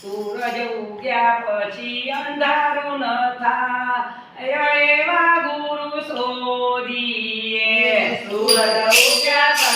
સૂરજ ઉગ્યા પછી અંધારું ન થાય. એવા ગુરુ શોધીએ. સૂરજ ઉગ્યા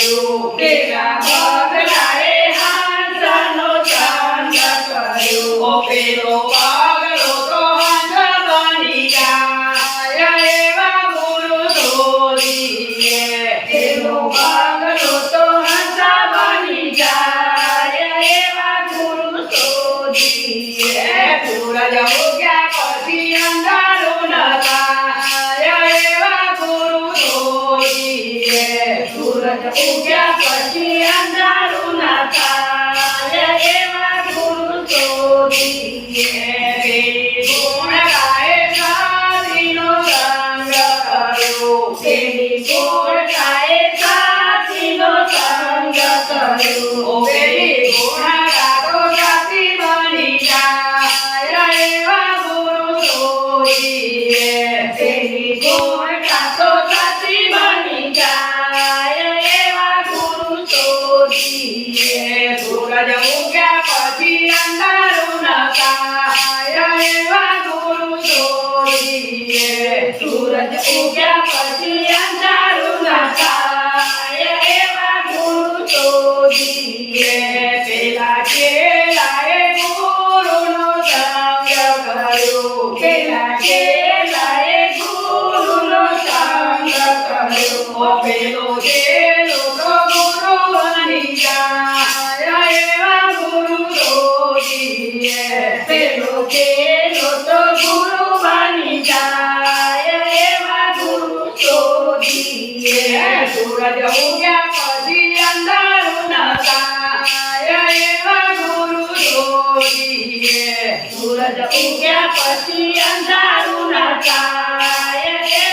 કર્યો પેલા પગલાએ હાથનો સંગ કર્યો. પેલો પગલો તો હંસ બની જાય એવા ગુરુ શોધીએ પેલો પગલો તો હંસા બની જાય એવા ગુરુ શોધીએ. સૂરજ ઉગ્યા ઉગ્યા પછી અંધારું ના થાય એવા ગુરુ શોધીએ. પેલી ગુણગાએ સાધીનો સંગ કર્યો પેલી ગોળખાએ સાથીનો સંગ કર્યો. ઓ પેલી ગુણગા તો સાથી બની જાય એવા ગુરુ શોધીએ પેલી ગોળખા તો શોધીએ. સૂરજ ઉગ્યા પછી અંધારું ન થાય એવા ગુરુ શોધીએ સૂરજ ઉગ્યા પછી અંધારું ના થાય એવા ગુરુ શોધીએ. પેલા કેલાએ ગુરુનો સંગ કર્યો પેલા કેલાએ ગુરુનો સંગ કર્યો. પેલો ચેલો પેલો કેલો તો ગુરુ બની જાય, એવા ગુરુ શોધીએ. સૂરજ ઉગ્યા પછી અંધારું ન થાય, એવા ગુરુ શોધીએ સૂરજ ઉગ્યા પછી અંધારું ના થાય